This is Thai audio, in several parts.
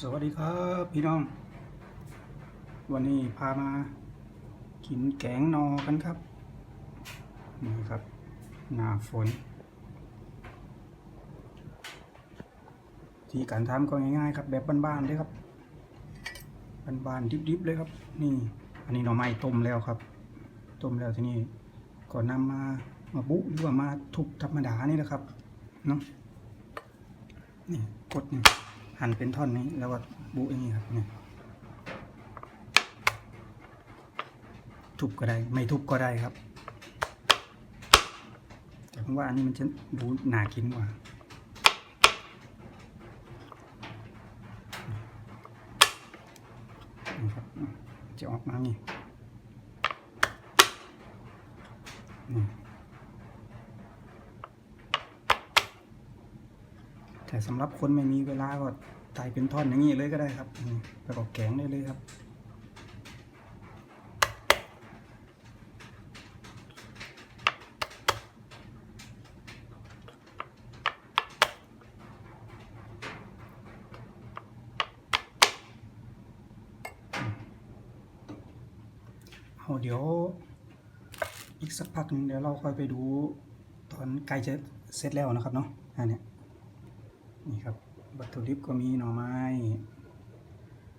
สวัสดีครับ พี่น้อง วันนี้พามากินแกงนอกันครับ นี่ครับ หน้าฝน ที่การทำก็ง่ายๆครับ แบบบ้านๆเลยครับบ้านๆดิบๆเลยครับ นี่ อันนี้หน่อไม้ต้มแล้วครับต้มแล้วทีนี้ก็นำมามาบุหรือว่ามาทุบธรรมดานี่แหละครับเนาะนี่กดนี่ หั่นเป็นท่อนนี้แล้วก็บุอย่างนี้ครับเนี่ยทุบก็ได้ไม่ทุบก็ได้ครับ แต่ผมว่าอันนี้มันจะบูหนากินกว่าจะออกมานี่นี่ แต่สำหรับคนไม่มีเวลาก็ตายเป็นท่อนอย่างนี้เลยก็ได้ครับนี่แล้วก็แกงได้เลยครับเอาเดี๋ยวอีกสักพักหนึงเดี๋ยวเราค่อยไปดูตอนใกล้จะเสร็จแล้วนะครับเนาะอันเนี้ย นี่ครับวัตถุดิบก็มีหน่อไม้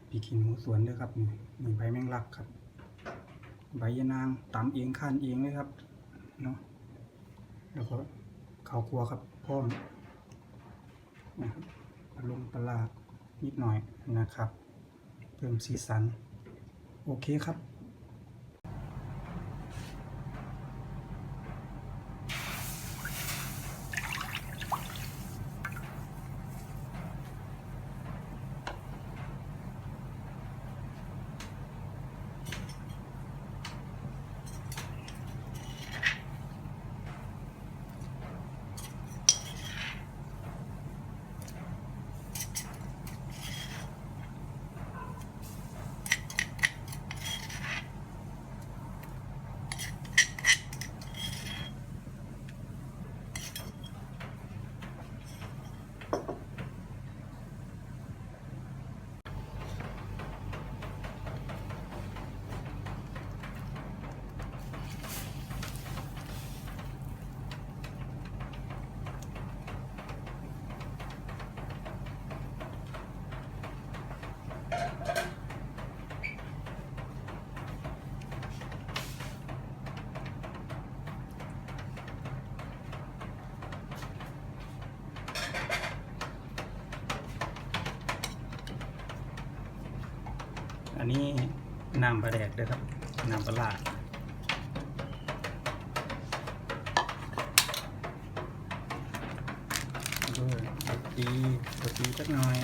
ปีกินหมูสวนด้วยครับนี่มีใบแมงลักครับ ใบยะนางตำเองขั้นเองเลยครับเนาะแล้วก็ข้าวคั่วครับพร้อมนะครับปลาลงปลาร้านิดหน่อยนะครับ เพิ่มสีสัน โอเคครับ อันนี้น้ำปลาแดกด้วยครับ น้ำปลาร้าด้วยรสดีรสดีสักหน่อย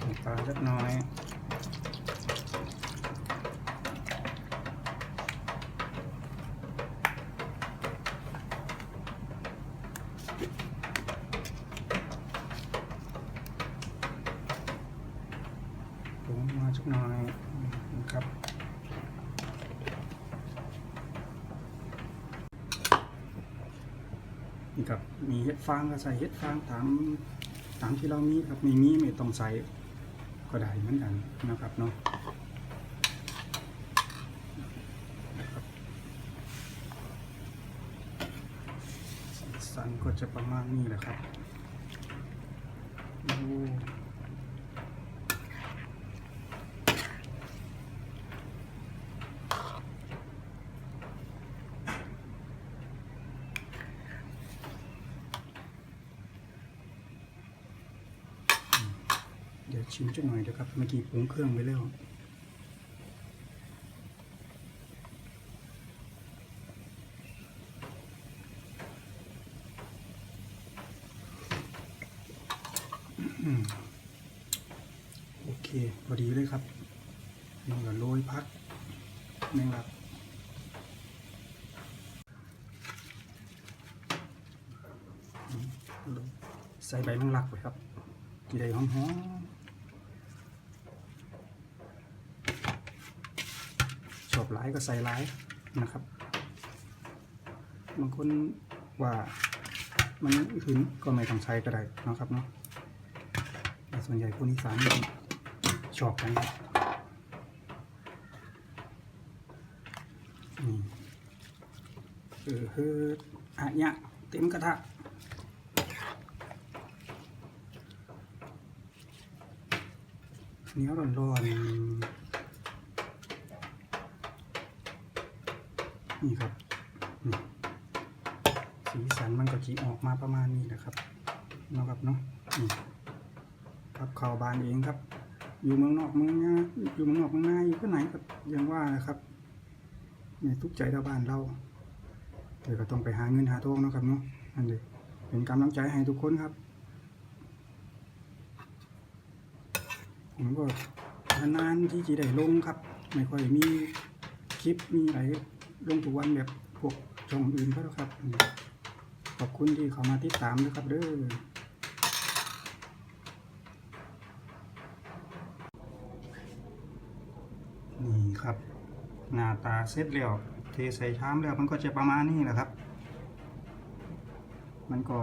น้ำปลาสักหน่อย ปรุงมา สักหน่อยนะครับนี่ครับมีเห็ดฟางก็ใส่เห็ดฟางตามตามที่เรามีครับไม่มีไม่ต้องใส่ก็ได้เหมือนกันนะครับเนาะนะครับสีสันก็จะประมาณนี้แหละครับดู เดี๋ยว ชิมจักหน่อยเดี๋ยวครับเมื่อกี้ปรุงเครื่องไปแล้วอืมโอเค พอดีเลยครับนี่ก็โรยพักแมงลักใส่ใบแมงลักไปครับกี่ได้หอมๆช อบหลายก็ใส่หลายนะครับบางคนว่ามันขึ้นก็ไม่ต้องใช้ก็ได้นะครับเนาะแต่ส่วนใหญ่คนอีสานชอบกันนี่เออเฮ้ออะเนี่ยเต็มกระทะเนียวร้อนๆ นี่ครับสีสันมันก็จีออกมาประมาณนี้แหละครับเนาะครับเนาะนี่ครับข่าวบานเองครับ อยู่เมืองนอกเมืองนาอยู่เมืองนอกเมืองนาอยู่ที่ไหนก็ยังว่านะครับในทุกใจชาวบ้านเราเดี๋ยวก็ต้องไปหาเงินหาทองนะครับเนาะนั่นเลยเป็นกำลังใจให้ทุกคนครับผมก็นานๆที่จะได้ลงครับ ไม่ค่อยมีคลิปมีอะไร ลงทุกวันแบบพวกช่องอื่นก็แล้วครับ ขอบคุณที่เข้ามาติดตามนะครับเด้อนี่ครับ หน้าตาเสร็จแล้วเทใส่ชามแล้วมันก็จะประมาณนี้แหละครับ มันก็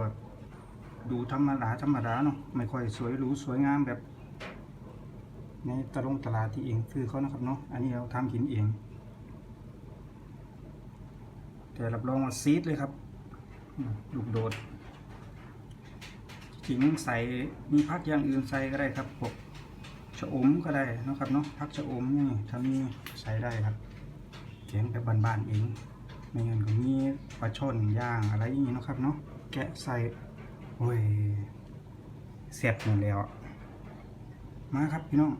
ดูธรรมดาธรรมดาเนาะไม่ค่อยสวยหรูสวยงามแบบ ในตลงตลาดที่เองคือเขานะครับเนาะอันนี้เราทำหินเอง แต่รับรองว่าซีดเลยครับลูกโดดจริงใส่มีพักอย่างอื่นใส่ก็ได้ครับพวกชะอมก็ได้นะครับเนาะพักชะอมนี่ถ้ามีใส่ได้ครับเขียนแบบบานๆเองไม่งั้นก็มีปลาช่อนย่างอะไรอย่างนี้นะครับเนาะแกะใส่โอ้ยเสียบหมดแล้วมาครับพี่น้อง